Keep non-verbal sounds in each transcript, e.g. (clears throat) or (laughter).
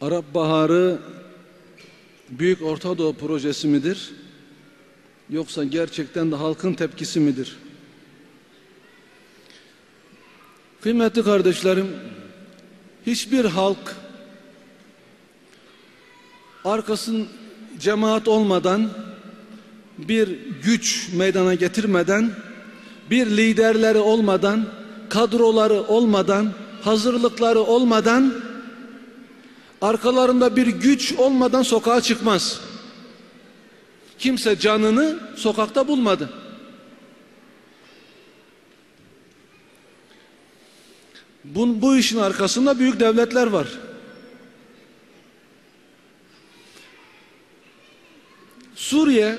Arap Baharı Büyük Orta Doğu projesi midir? Yoksa gerçekten de halkın tepkisi midir? Kıymetli kardeşlerim, hiçbir halk arkasın cemaat olmadan bir güç meydana getirmeden bir liderleri olmadan kadroları olmadan hazırlıkları olmadan arkalarında bir güç olmadan sokağa çıkmaz. Kimse canını sokakta bulmadı. Bu, bu işin arkasında büyük devletler var. Suriye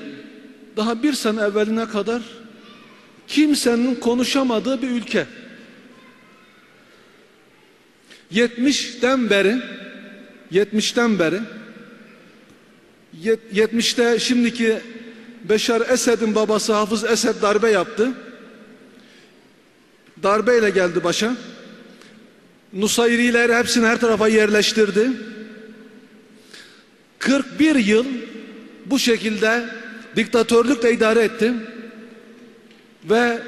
daha bir sene evveline kadar kimsenin konuşamadığı bir ülke. 70'ten beri 70'ten beri 70'te şimdiki Beşar Esed'in babası Hafız Esed darbe yaptı. Darbeyle geldi başa. Nusayriler hepsini her tarafa yerleştirdi. 41 yıl bu şekilde diktatörlükle idare etti. Ve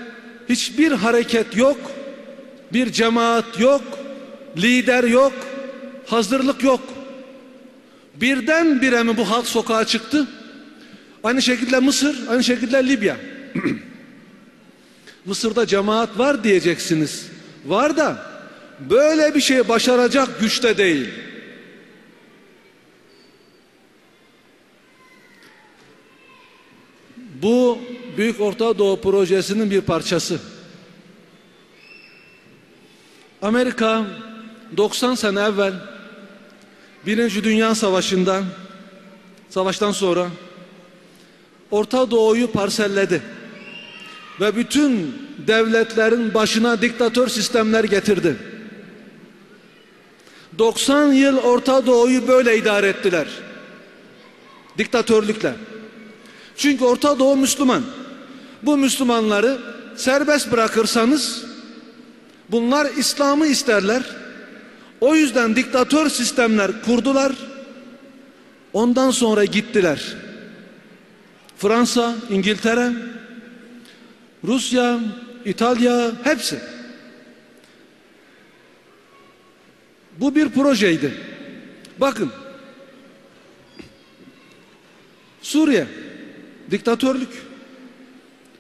hiçbir hareket yok, bir cemaat yok, lider yok, hazırlık yok. Birden bire mi bu halk sokağa çıktı? Aynı şekilde Mısır, aynı şekilde Libya. (clears throat) Mısır'da cemaat var diyeceksiniz. Var da böyle bir şey başaracak güçte değil. Bu Büyük Orta Doğu Projesi'nin bir parçası. Amerika 90 sene evvel Birinci Dünya Savaşı'nda savaştan sonra Orta Doğu'yu parselledi ve bütün devletlerin başına diktatör sistemler getirdi. 90 yıl Orta Doğu'yu böyle idare ettiler. Diktatörlükle. Çünkü Orta Doğu Müslüman. Bu Müslümanları serbest bırakırsanız bunlar İslam'ı isterler. O yüzden diktatör sistemler kurdular. Ondan sonra gittiler. Fransa, İngiltere, Rusya, İtalya hepsi. Bu bir projeydi. Bakın. Suriye diktatörlük.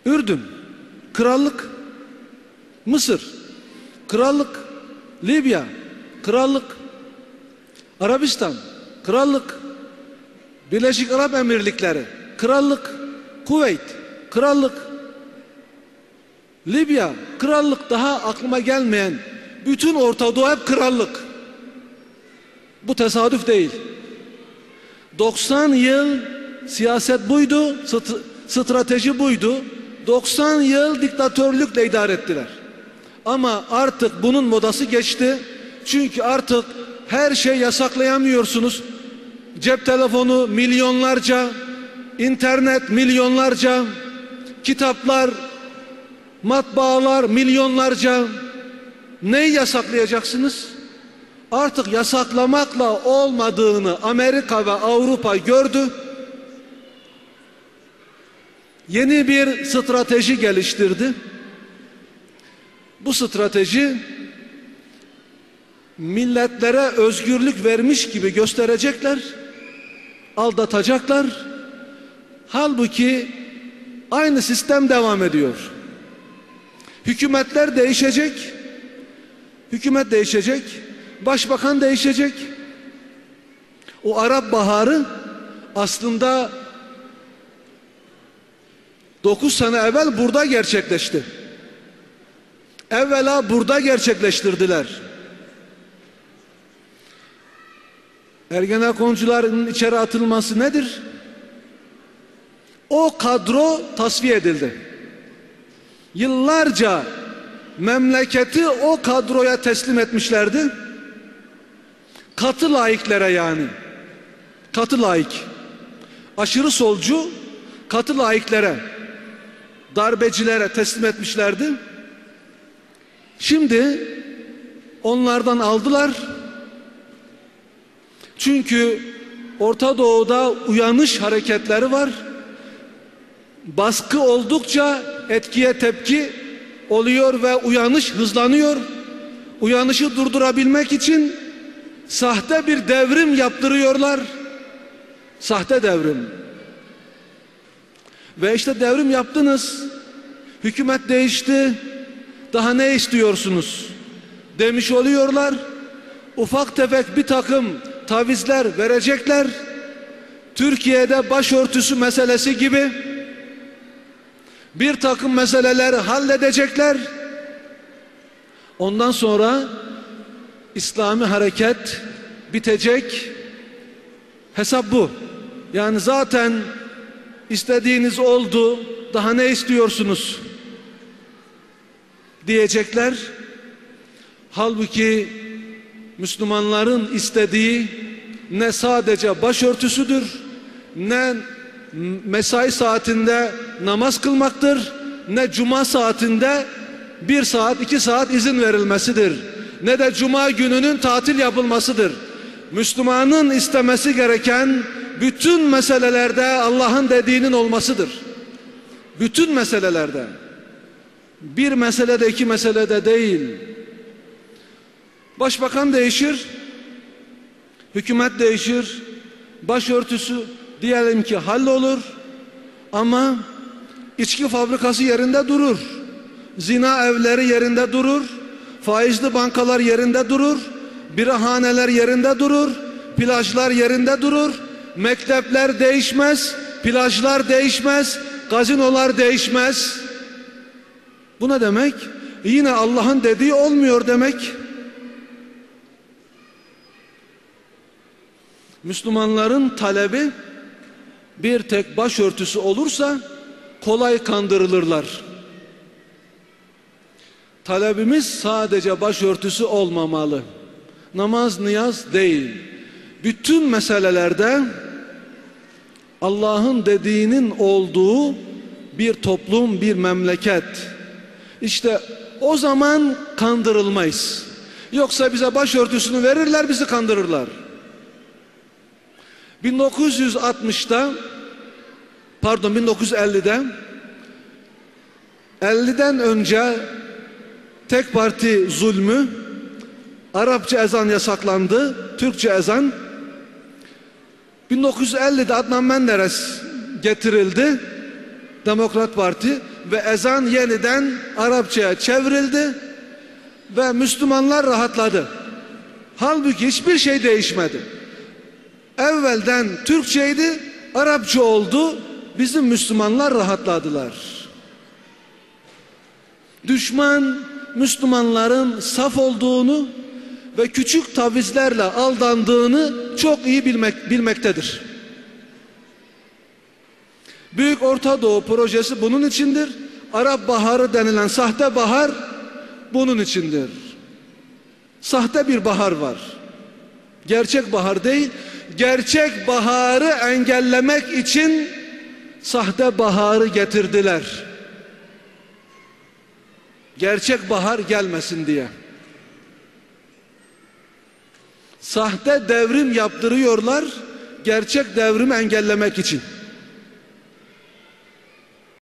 Ürdün krallık. Mısır krallık. Libya krallık. Arabistan krallık. Birleşik Arap Emirlikleri krallık. Kuveyt krallık. Libya krallık daha aklıma gelmeyen bütün Orta Doğu hep krallık. Bu tesadüf değil. 90 yıl siyaset buydu, strateji buydu. 90 yıl diktatörlükle idare ettiler. Ama artık bunun modası geçti. Çünkü artık her şey yasaklayamıyorsunuz. Cep telefonu milyonlarca, internet milyonlarca, kitaplar, matbaalar milyonlarca. Neyi yasaklayacaksınız? Artık yasaklamakla olmadığını Amerika ve Avrupa gördü. Yeni bir strateji geliştirdi. Bu strateji milletlere özgürlük vermiş gibi gösterecekler, aldatacaklar. Halbuki aynı sistem devam ediyor. Hükümetler değişecek, hükümet değişecek, başbakan değişecek. O Arap Baharı aslında 9 sene evvel burada gerçekleşti. Evvela burada gerçekleştirdiler. Ergenekoncuların içeri atılması nedir? O kadro tasfiye edildi. Yıllarca memleketi o kadroya teslim etmişlerdi. Katı laiklere yani. Katı laik. Aşırı solcu katı laiklere, darbecilere teslim etmişlerdi. Şimdi onlardan aldılar. Çünkü Orta Doğu'da uyanış hareketleri var. Baskı oldukça etkiye tepki oluyor ve uyanış hızlanıyor. Uyanışı durdurabilmek için sahte bir devrim yaptırıyorlar. Sahte devrim. Ve işte devrim yaptınız. Hükümet değişti. Daha ne istiyorsunuz? Demiş oluyorlar. Ufak tefek bir takım tavizler verecekler. Türkiye'de başörtüsü meselesi gibi bir takım meseleleri halledecekler. Ondan sonra İslami hareket bitecek. Hesap bu. Yani zaten istediğiniz oldu. Daha ne istiyorsunuz? Diyecekler. Halbuki Müslümanların istediği ne sadece başörtüsüdür, ne mesai saatinde namaz kılmaktır, ne cuma saatinde bir saat iki saat izin verilmesidir, ne de cuma gününün tatil yapılmasıdır. Müslümanın istemesi gereken bütün meselelerde Allah'ın dediğinin olmasıdır. Bütün meselelerde. Bir meselede iki meselede değil. Başbakan değişir, hükümet değişir, başörtüsü diyelim ki hallolur ama içki fabrikası yerinde durur. Zina evleri yerinde durur. Faizli bankalar yerinde durur. Birahaneler yerinde durur. Plajlar yerinde durur. Mektepler değişmez. Plajlar değişmez. Gazinolar değişmez. Bu ne demek? Yine Allah'ın dediği olmuyor demek. Müslümanların talebi bir tek başörtüsü olursa kolay kandırılırlar. Talebimiz sadece başörtüsü olmamalı. Namaz, niyaz değil. Bütün meselelerde Allah'ın dediğinin olduğu bir toplum, bir memleket. İşte o zaman kandırılmayız. Yoksa bize başörtüsünü verirler, bizi kandırırlar. 1960'da pardon 1950'de 50'den önce tek parti zulmü Arapça ezan yasaklandı, Türkçe ezan 1950'de Adnan Menderes getirildi Demokrat Parti ve ezan yeniden Arapçaya çevrildi ve Müslümanlar rahatladı. Halbuki hiçbir şey değişmedi. Evvelden Türkçeydi, Arapça oldu. Bizim Müslümanlar rahatladılar. Düşman Müslümanların saf olduğunu ve küçük tavizlerle aldandığını çok iyi bilmek, bilmektedir. Büyük Orta Doğu projesi bunun içindir. Arap Baharı denilen sahte bahar bunun içindir. Sahte bir bahar var. Gerçek bahar değil, gerçek baharı engellemek için sahte baharı getirdiler. Gerçek bahar gelmesin diye. Sahte devrim yaptırıyorlar gerçek devrimi engellemek için.